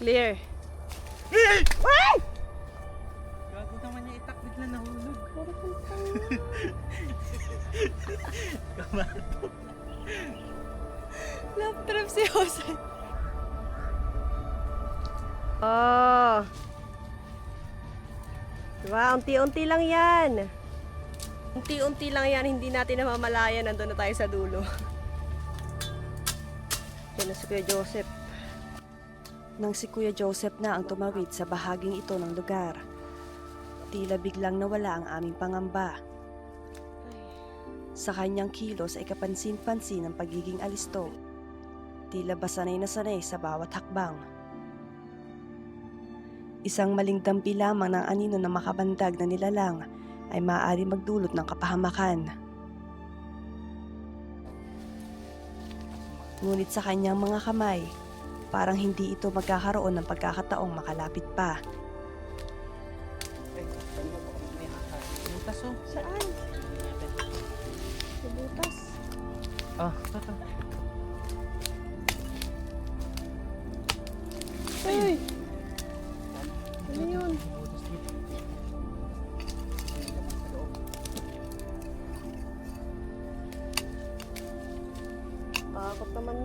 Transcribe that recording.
Clear. Gago naman niya itak, bigla nahulog. Love trip si Jose. Oh. Diba? Unti-unti lang yan. Unti-unti lang yan. Hindi natin namamalayan. Nandun na tayo sa dulo. Yan na si Kuya Joseph. Nang si Kuya Joseph na ang tumawid sa bahaging ito ng lugar, tila biglang nawala ang aming pangamba. Sa kanyang kilos ay kapansin-pansin ang pagiging alisto. Tila ba sanay na sanay sa bawat hakbang. Isang maling dampi lamang ng anino na makabandag na nilalang ay maaari magdulot ng kapahamakan. Ngunit sa kanyang mga kamay, parang hindi ito magkakaroon ng pagkakataong makalapit pa. Butas oh. Saan? Sa butas. Ah. Ay! Ano yun? Takot naman